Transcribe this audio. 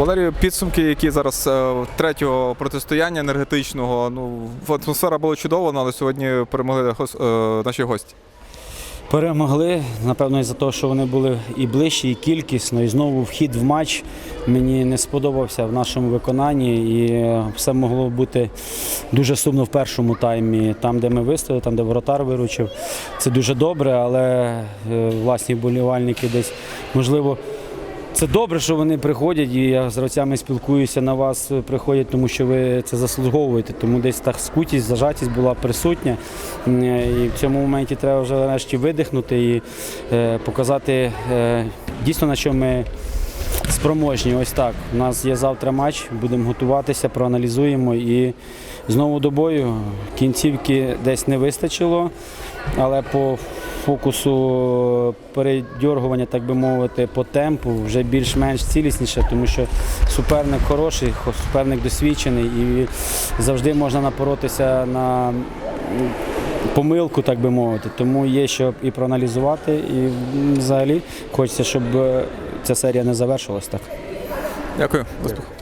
Валерію, підсумки, які зараз е, третього протистояння енергетичного. Ну, атмосфера була чудова, але сьогодні перемогли е, наші гості. Перемогли, напевно, із-за того, що вони були і ближчі, і кількісно. І знову вхід в матч мені не сподобався в нашому виконанні. І е, все могло бути дуже сумно в першому таймі. Там, де ми вистояли, там, де воротар виручив. Це дуже добре, але е, власні болівальники десь, можливо, це добре, що вони приходять, і я з гравцями спілкуюся на вас, е, приходять, тому що ви це заслуговуєте. Тому десь так скутість, зажатість була присутня. Е, І в цьому моменті треба вже нарешті видихнути і е, показати дійсно на що ми спроможні. Ось так. У нас є завтра матч, будемо готуватися, проаналізуємо і знову до бою. Кінцівки десь не вистачило, але по фокусу передьоргування, так би мовити, по темпу вже більш-менш цілісніше, тому що суперник хороший, суперник досвідчений і завжди можна напоротися на помилку, так би мовити. Тому є що і проаналізувати, і взагалі хочеться, щоб е, ця серія не завершилась так. Дякую. Успіху.